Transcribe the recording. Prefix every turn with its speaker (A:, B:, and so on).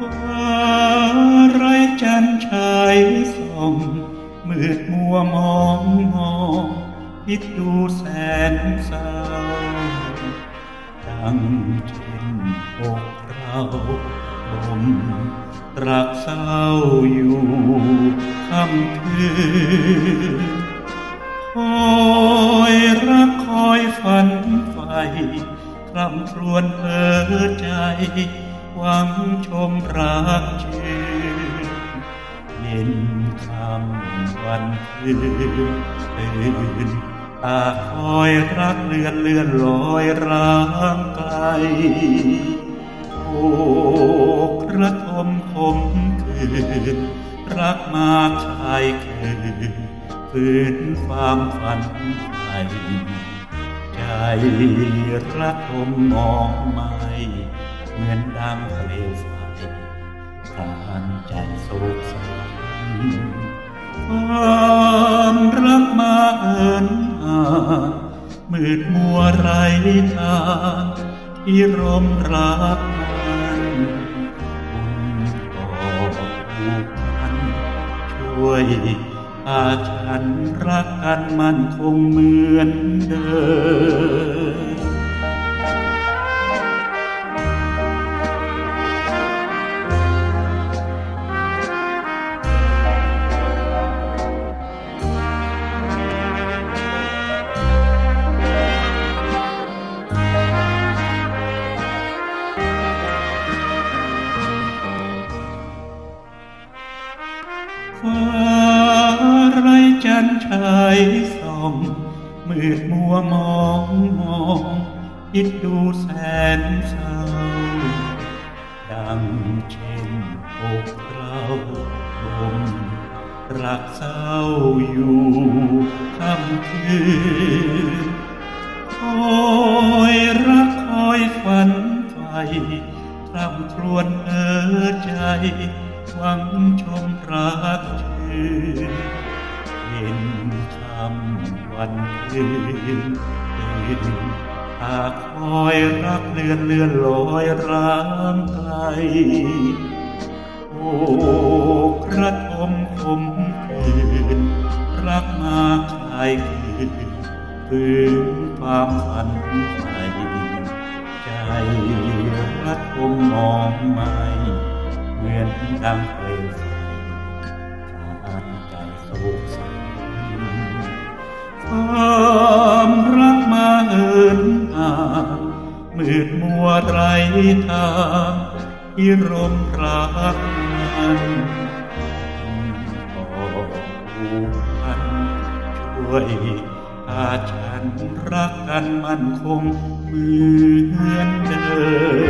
A: ฟ้ไร้จันชายส่องมืดมัวมองมองพิดดูแสนเศร้าดังเช่นอกเราบ่มรักเศร้าอยู่ค่ำคืนคอยรักคอยฝันไฟคลำครวนเพ้อใจ หวังชมรักชื่นเย็นคำวันคืนตื่นตาคอยรักเลื่อนเลื่อนลอยร้างไกลโอ้กระทมคมคืนรักมาชายคืนฝืนความฝันไฟใจรักทมมองไม่ เหมือนดังเปลวไฟทานใจโศกสันความรักมาเอินห่ามืดมัวไรทางที่ร่มรักมันบุญต่อผูกพันช่วยพาฉันรักกันมันคงเหมือนเดิม ฟ้าไรจันชายส่อง มืดมัวมองมองคิดดูแสนเศร้า ดังเช่นอกเราบมรักเศร้าอยู่ค่ำคืนคอยรักคอยฝันไฟคร่ำครวญเออใจ หวังชมรักชื่นเห็นคำวันคืนตื่นตาคอยรักเลื่อนเลื่อนลอยร้างไกลโอ้กระทมคมคืนรักมาคลายคืนฝืนความฝันใฝ่ใจรักคมมองไม่ มือนดังเปลวไฟขาดใจโศกสันความรักมาเอินห่างมืดมัวไรทางที่ร่มรักมันต่อผูกพันช่วยพาฉันรักกันมันคงเหมือนเดิม